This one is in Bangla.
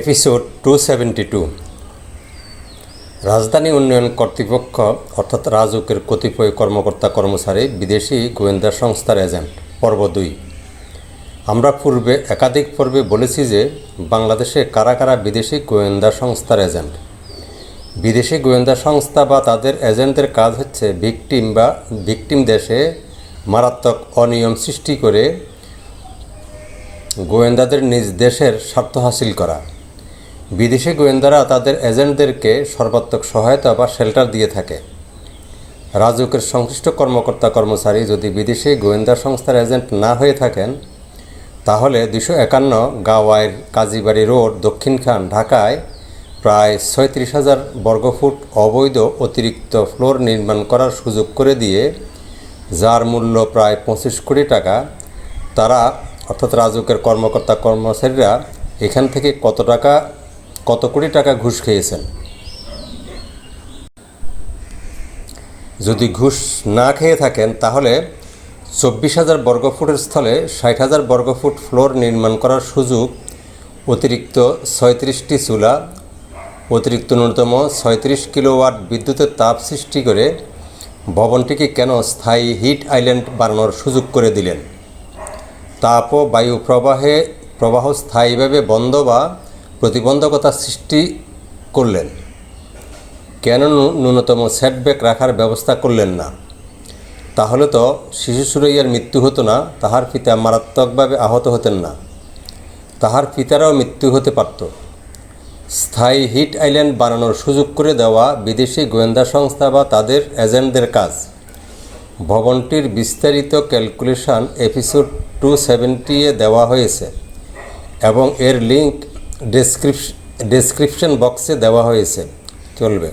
এপিসোড টু সেভেন্টি টু রাজধানী উন্নয়ন কর্তৃপক্ষ, অর্থাৎ রাজউকের কতিপয় কর্মকর্তা কর্মচারী, বিদেশি গোয়েন্দা সংস্থার এজেন্ট, পর্ব দুই। আমরা পূর্বে একাধিক পর্বে বলেছি যে, বাংলাদেশে কারা কারা বিদেশি গোয়েন্দা সংস্থার এজেন্ট। বিদেশি গোয়েন্দা সংস্থা বা তাদের এজেন্টদের কাজ হচ্ছে ভিকটিম বা ভিকটিম দেশে মারাত্মক অনিয়ম সৃষ্টি করে গোয়েন্দাদের নিজ দেশের স্বার্থ হাসিল করা। বিদেশি গোয়েন্দারা তাদের এজেন্টদেরকে সর্বাত্মক সহায়তা বা শেল্টার দিয়ে থাকে। রাজুকের সংশ্লিষ্ট কর্মকর্তা কর্মচারী যদি বিদেশি গোয়েন্দা সংস্থার এজেন্ট না হয়ে থাকেন, তাহলে দুশো একান্ন গাওয়াইর কাজীবাড়ি রোড দক্ষিণখান ঢাকায় প্রায় ছয়ত্রিশ হাজার বর্গফুট অবৈধ অতিরিক্ত ফ্লোর নির্মাণ করার সুযোগ করে দিয়ে, যার মূল্য প্রায় পঁচিশ কোটি টাকা, তারা অর্থাৎ রাজুকের কর্মকর্তা কর্মচারীরা এখান থেকে কত টাকা কত কোটি টাকা ঘুষ খেয়েছেন? যদি ঘুষ না খেয়ে থাকেন, তাহলে চব্বিশ হাজার বর্গফুটের স্থলে ষাট হাজার বর্গফুট ফ্লোর নির্মাণ করার সুযোগ অতিরিক্ত ছয়ত্রিশটি চুলা, অতিরিক্ত ন্যূনতম ছয়ত্রিশ কিলোওয়াট বিদ্যুতের তাপ সৃষ্টি করে ভবনটিকে কেন স্থায়ী হিট আইল্যান্ড বানানোর সুযোগ করে দিলেন? তাপ ও বায়ু প্রবাহে, প্রবাহ স্থায়ীভাবে বন্ধ বা প্রতিবন্ধকতা সৃষ্টি করলেন। কেন ন্যূনতম সেটব্যাক রাখার ব্যবস্থা করলেন না? তাহলে তো শিশু সুরৈয়ার মৃত্যু হতো না, তাহার পিতা মারাত্মকভাবে আহত হতেন না। তাহার পিতারাও মৃত্যু হতে পারত। স্থায়ী হিট আইল্যান্ড বানানোর সুযোগ করে দেওয়া বিদেশি গোয়েন্দা সংস্থা বা তাদের এজেন্টদের কাজ। ভবনটির বিস্তারিত ক্যালকুলেশন এপিসোড টু সেভেন্টি এ দেওয়া হয়েছে এবং এর লিঙ্ক ডেসক্রিপশ ডেসক্রিপশন বক্সে দেওয়া হয়েছে চলবে।